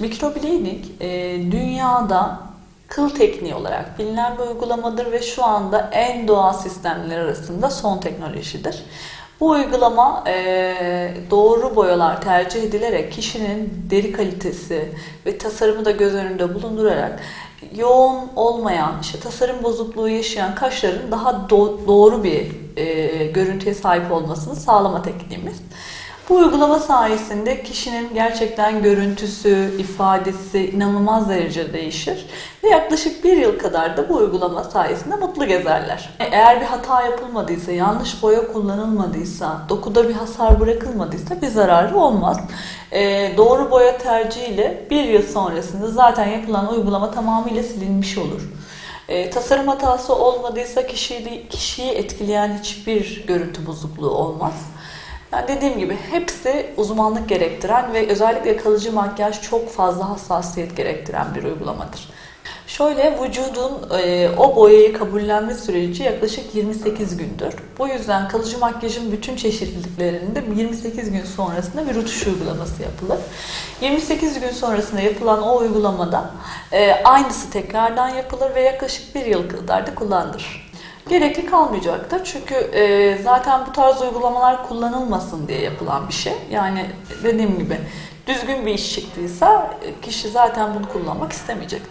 Mikroblading e, dünyada kıl tekniği olarak bilinen bir uygulamadır ve şu anda en doğal sistemler arasında son teknolojidir. Bu uygulama e, doğru boyalar tercih edilerek kişinin deri kalitesi ve tasarımı da göz önünde bulundurarak yoğun olmayan, işte tasarım bozukluğu yaşayan kaşların daha do- doğru bir e, görüntüye sahip olmasını sağlama tekniğimiz. Bu uygulama sayesinde kişinin gerçekten görüntüsü, ifadesi inanılmaz derecede değişir ve yaklaşık bir yıl kadar da bu uygulama sayesinde mutlu gezerler. Eğer bir hata yapılmadıysa, yanlış boya kullanılmadıysa, dokuda bir hasar bırakılmadıysa bir zararı olmaz. Ee, doğru boya tercihiyle bir yıl sonrasında zaten yapılan uygulama tamamıyla silinmiş olur. Ee, tasarım hatası olmadıysa kişiyi, kişiyi etkileyen hiçbir görüntü bozukluğu olmaz. Yani dediğim gibi hepsi uzmanlık gerektiren ve özellikle kalıcı makyaj çok fazla hassasiyet gerektiren bir uygulamadır. Şöyle vücudun e, o boyayı kabullenme süreci yaklaşık 28 gündür. Bu yüzden kalıcı makyajın bütün çeşitliliklerinde 28 gün sonrasında bir rutuş uygulaması yapılır. 28 gün sonrasında yapılan o uygulamada e, aynısı tekrardan yapılır ve yaklaşık bir yıl kadar da kullanılır. Gerekli kalmayacaktır çünkü e, zaten bu tarz uygulamalar kullanılmasın diye yapılan bir şey. Yani dediğim gibi düzgün bir iş çıktıysa e, kişi zaten bunu kullanmak istemeyecektir.